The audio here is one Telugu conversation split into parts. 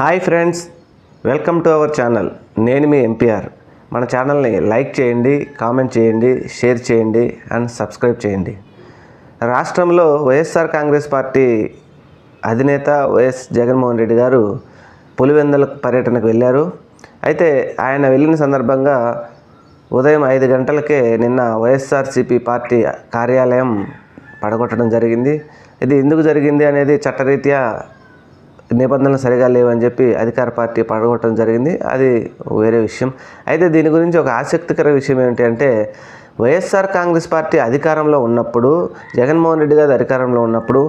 Hi friends welcome to our channel. నేను మీ ఎంపీఆర్. మన ఛానల్ని లైక్ చేయండి కామెంట్ చేయండి షేర్ చేయండి అండ్ సబ్స్క్రైబ్ చేయండి. రాష్ట్రంలో వైఎస్ఆర్ కాంగ్రెస్ పార్టీ అధినేత వైఎస్ జగన్మోహన్ రెడ్డి గారు పులివెందుల పర్యటనకు వెళ్ళారు. అయితే ఆయన వెళ్ళిన సందర్భంగా ఉదయం ఐదు గంటలకే నిన్న వైఎస్ఆర్సీపీ పార్టీ కార్యాలయం పడగొట్టడం జరిగింది. ఇది ఎందుకు జరిగింది అనేది చట్టరీత్యా నిబంధనలు సరిగా లేవని చెప్పి అధికార పార్టీ పడగొట్టడం జరిగింది. అది వేరే విషయం. అయితే దీని గురించి ఒక ఆసక్తికర విషయం ఏంటి అంటే వైఎస్ఆర్ కాంగ్రెస్ పార్టీ అధికారంలో ఉన్నప్పుడు జగన్మోహన్ రెడ్డి గారు అధికారంలో ఉన్నప్పుడు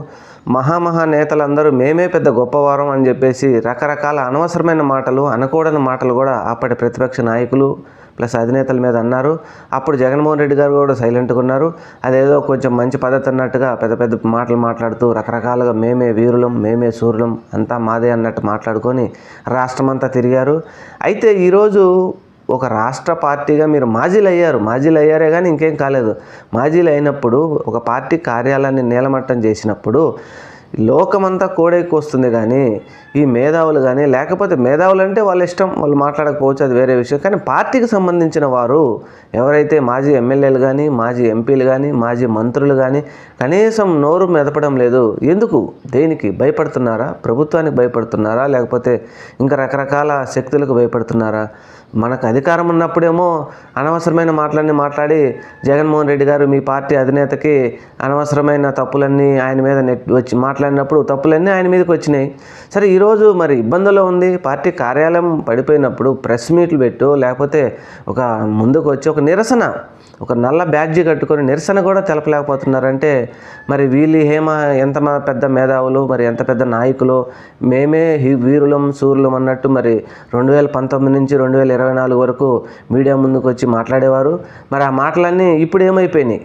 మహామహా నేతలందరూ మేమే పెద్ద గొప్పవారం అని చెప్పేసి రకరకాల అనవసరమైన మాటలు అనకూడని మాటలు కూడా అప్పటి ప్రతిపక్ష నాయకులు ప్లస్ అధినేతల మీద అన్నారు. అప్పుడు జగన్మోహన్ రెడ్డి గారు కూడా సైలెంట్గా ఉన్నారు. అదేదో కొంచెం మంచి పద్ధతి అన్నట్టుగా పెద్ద పెద్ద మాటలు మాట్లాడుతూ రకరకాలుగా మేమే వీరులం మేమే సూర్యులం అంతా మాదే అన్నట్టు మాట్లాడుకొని రాష్ట్రమంతా తిరిగారు. అయితే ఈరోజు ఒక రాష్ట్ర పార్టీగా మీరు మాజీలు అయ్యారు మాజీలు అయ్యారే కానీ ఇంకేం కాలేదు. మాజీలు అయినప్పుడు ఒక పార్టీ కార్యాలయాన్ని నీలమట్టం చేసినప్పుడు లోకమంతా కోడెక్కి వస్తుంది కానీ ఈ మేధావులు కానీ లేకపోతే మేధావులు అంటే వాళ్ళ ఇష్టం వాళ్ళు మాట్లాడకపోవచ్చు అది వేరే విషయం. కానీ పార్టీకి సంబంధించిన వారు ఎవరైతే మాజీ ఎమ్మెల్యేలు కానీ మాజీ ఎంపీలు కానీ మాజీ మంత్రులు కానీ కనీసం నోరు మెదపడం లేదు. ఎందుకు? దేనికి? భయపడుతున్నారా? ప్రభుత్వానికి భయపడుతున్నారా? లేకపోతే ఇంకా రకరకాల శక్తులకు భయపడుతున్నారా? మనకు అధికారం ఉన్నప్పుడేమో అనవసరమైన మాటలన్నీ మాట్లాడి జగన్మోహన్ రెడ్డి గారు మీ పార్టీ అధినేతకి అనవసరమైన తప్పులన్నీ ఆయన మీద నెట్ వచ్చి మాట్లాడినప్పుడు తప్పులన్నీ ఆయన మీదకి వచ్చినాయి. సరే ఈరోజు మరి ఇబ్బందుల్లో ఉంది. పార్టీ కార్యాలయం పడిపోయినప్పుడు ప్రెస్ మీట్లు పెట్టు లేకపోతే ఒక ముందుకు వచ్చి ఒక నిరసన ఒక నల్ల బ్యాడ్జీ కట్టుకొని నిరసన కూడా తెలపలేకపోతున్నారంటే మరి వీళ్ళు హేమ ఎంత పెద్ద మేధావులు మరి ఎంత పెద్ద నాయకులు? మేమే వీరులం సూర్యులం అన్నట్టు మరి రెండు వేల పంతొమ్మిది నుంచి రెండు వేల ఇరవై నాలుగు వరకు మీడియా ముందుకు వచ్చి మాట్లాడేవారు. మరి ఆ మాటలన్నీ ఇప్పుడు ఏమైపోయినాయి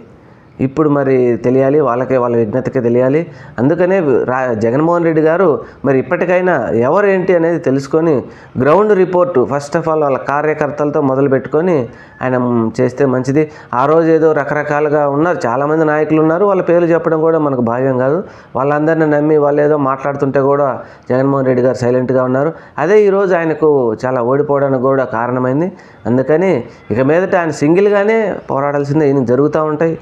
ఇప్పుడు మరి తెలియాలి వాళ్ళకే వాళ్ళ విజ్ఞతకే తెలియాలి. అందుకనే రా జగన్మోహన్ రెడ్డి గారు మరి ఇప్పటికైనా ఎవరేంటి అనేది తెలుసుకొని ground report first of all వాళ్ళ కార్యకర్తలతో మొదలు పెట్టుకొని ఆయన చేస్తే మంచిది. ఆ రోజు ఏదో రకరకాలుగా ఉన్నారు చాలామంది నాయకులు ఉన్నారు. వాళ్ళ పేర్లు చెప్పడం కూడా మనకు భావ్యం కాదు. వాళ్ళందరినీ నమ్మి వాళ్ళు ఏదో మాట్లాడుతుంటే కూడా జగన్మోహన్ రెడ్డి గారు సైలెంట్గా ఉన్నారు. అదే ఈరోజు ఆయనకు చాలా ఓడిపోవడానికి కూడా కారణమైంది. అందుకని ఇక మీదట ఆయన సింగిల్గానే పోరాడాల్సిందే ఈయన జరుగుతూ ఉంటాయి.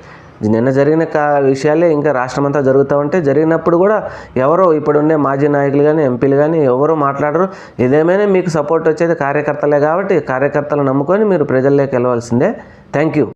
నిన్న జరిగిన కా విషయాలే ఇంకా రాష్ట్రం అంతా జరుగుతూ ఉంటే జరిగినప్పుడు కూడా ఎవరో ఇప్పుడుండే మాజీ నాయకులు కానీ ఎంపీలు కానీ ఎవరో మాట్లాడరు. ఏదేమైనా మీకు సపోర్ట్ వచ్చేది కార్యకర్తలే కాబట్టి కార్యకర్తలు నమ్ముకొని మీరు ప్రజల్లోకి వెళ్ళవలసిందే. Thank you.